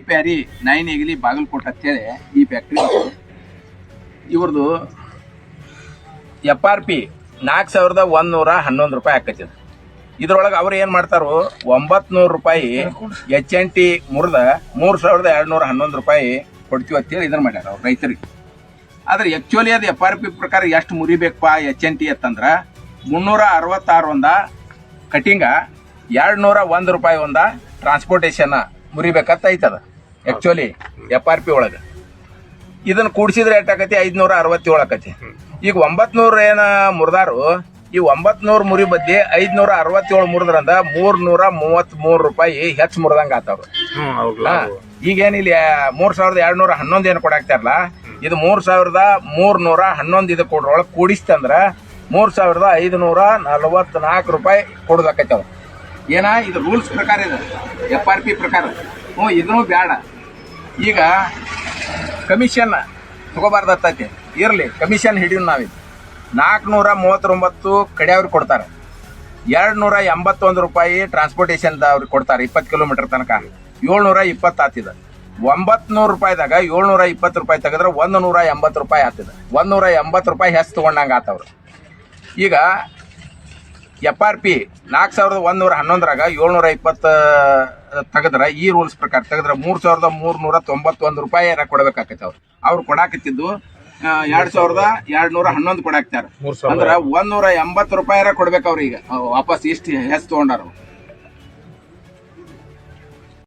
ಪ್ಯಾರಿ nine ಏಗಲಿ Bagalkot ಅಂತೇಳಿ ಈ factory ಇವ್ರದ್ದು ಎಫ್ ಆರ್ ಪಿ ನಾಲ್ಕು ಸಾವಿರದ ಒಂದೂರ ಹನ್ನೊಂದು ರೂಪಾಯಿ ಆಕೈತಿ ಇದು. ಇದ್ರೊಳಗೆ ಅವ್ರು ಏನು ಮಾಡ್ತಾರೋ? ಒಂಬತ್ತು ನೂರು ರೂಪಾಯಿ ಎಚ್ ಎನ್ ಟಿ ಮುರಿದ ಮೂರು ಸಾವಿರದ ಎರಡು ನೂರ ಹನ್ನೊಂದು ರೂಪಾಯಿ ಕೊಡ್ತೀವಿ ಅಂತೇಳಿ ಇದನ್ನ ಮಾಡ್ಯಾರ ಅವ್ರು ರೈತರಿಗೆ. ಆದ್ರೆ ಆ್ಯಕ್ಚುಲಿ ಅದು ಎಫ್ ಆರ್ ಪಿ ಪ್ರಕಾರ ಎಷ್ಟು ಮುರಿಬೇಕಪ್ಪ ಎಚ್ ಎನ್ ಟಿ ಅಂತಂದ್ರೆ ಮುನ್ನೂರ ಅರವತ್ತಾರು ಒಂದ ಕಟಿಂಗ ಎರಡು ನೂರ ಒಂದು ರೂಪಾಯಿ ಒಂದ ಟ್ರಾನ್ಸ್ಪೋರ್ಟೇಷನ್ ಮುರಿಬೇಕಂತ ಐತದ ಆ್ಯಕ್ಚುಲಿ ಎಫ್ ಆರ್ ಪಿ ಒಳಗೆ. ಇದನ್ನ ಕೂಡಿಸಿದ್ರೆ ಎಷ್ಟಾಕತಿ? ಐದ್ನೂರ ಅರವತ್ತೇಳು ಆಕತಿ ಈಗ ಒಂಬತ್ನೂರ ಏನ ಮುರಿದಾರು? ಈ ಒಂಬತ್ನೂರ ಮುರಿ ಬದ್ದಿ ಐದ್ನೂರ ಅರವತ್ತೇಳು ಮುರಿದ್ರಂದ ಮೂರ್ ನೂರ ಮೂವತ್ತ್ ಮೂರು ರೂಪಾಯಿ ಹೆಚ್ಚು ಮುರಿದಂಗ ಆತವ್ರು. ಈಗೇನ್ ಇಲ್ಲಿ ಮೂರ್ ಸಾವಿರದ ಎರಡ್ ನೂರ ಹನ್ನೊಂದು ಏನು ಕೊಡಾಕ್ತಾರಲ್ಲ ಇದು ಮೂರ್ ಸಾವಿರದ ಮೂರ್ ನೂರ ಹನ್ನೊಂದು ಇದು ಕೊಡ್ರೊಳಗೆ ಕೂಡಿಸ್ತಂದ್ರ ಮೂರ್ ಸಾವಿರದ ಐದುನೂರ ನೂರ ನಲವತ್ತ್ ನಾಲ್ಕು ರೂಪಾಯಿ ಕೊಡ್ಬೇಕೈತೆ ಅವ್ರು ಏನ, ಇದು ರೂಲ್ಸ್ ಪ್ರಕಾರ ಇದೆ. ಎಫ್ ಆರ್ ಪಿ ಪ್ರಕಾರ. ಹ್ಞೂ, ಇದನ್ನು ಬೇಡ ಈಗ ಕಮಿಷನ್ ತಗೋಬಾರ್ದತ್ತೈತಿ ಇರಲಿ ಕಮಿಷನ್ ಹಿಡಿಯೋದು ನಾವಿದು. ನಾಲ್ಕುನೂರ ಮೂವತ್ತೊಂಬತ್ತು ಕಡೆಯವ್ರಿಗೆ ಕೊಡ್ತಾರೆ. ಎರಡು ನೂರ ಎಂಬತ್ತೊಂದು ರೂಪಾಯಿ ಟ್ರಾನ್ಸ್ಪೋರ್ಟೇಷನ್ ಅವ್ರಿಗೆ ಕೊಡ್ತಾರೆ, ಇಪ್ಪತ್ತು ಕಿಲೋಮೀಟರ್ ತನಕ. ಏಳ್ನೂರ ಇಪ್ಪತ್ತು ಆತಿದ ಒಂಬತ್ತು ನೂರು ರೂಪಾಯಿದಾಗ ಏಳ್ನೂರ ಇಪ್ಪತ್ತು ರೂಪಾಯಿ ತೆಗೆದ್ರೆ ಒಂದು ನೂರ ಎಂಬತ್ತು ರೂಪಾಯಿ ಆತಿದ ಒಂದು ನೂರ ಎಂಬತ್ತು ರೂಪಾಯಿ ಹೆಚ್ಚು ತೊಗೊಂಡಂಗೆ ಆತವ್ರು ಈಗ ಎಫ್ ಆರ್ ಪಿ ನಾಲ್ಕು ಸಾವಿರದ ಒಂದೂರ ಹನ್ನೊಂದರಾಗ ಏಳ್ನೂರ ಇಪ್ಪತ್ತು ತೆಗೆದ್ರೆ ಈ ರೂಲ್ಸ್ ಪ್ರಕಾರ ತೆಗೆದ್ರೆ ಮೂರು ಸಾವಿರದ ಮೂರ್ನೂರ ತೊಂಬತ್ತೊಂದು ರೂಪಾಯಿ ಕೊಡಬೇಕಾಗತ್ತೆ ಅವ್ರು. ಅವ್ರು ಕೊಡಾಕತ್ತಿದ್ದು ಎರಡು ಸಾವಿರದ ಎರಡು ನೂರ ಹನ್ನೊಂದು ಕೊಡಾಕ್ತಾರ. ಅಂದ್ರೆ ಒಂದ್ ಒಂದೂರ ಎಂಬತ್ತು ರೂಪಾಯಿ ಕೊಡ್ಬೇಕು ಅವ್ರಿಗೆ ವಾಪಸ್ ಇಷ್ಟು ಹೆಸ್ ತಗೊಂಡಾರ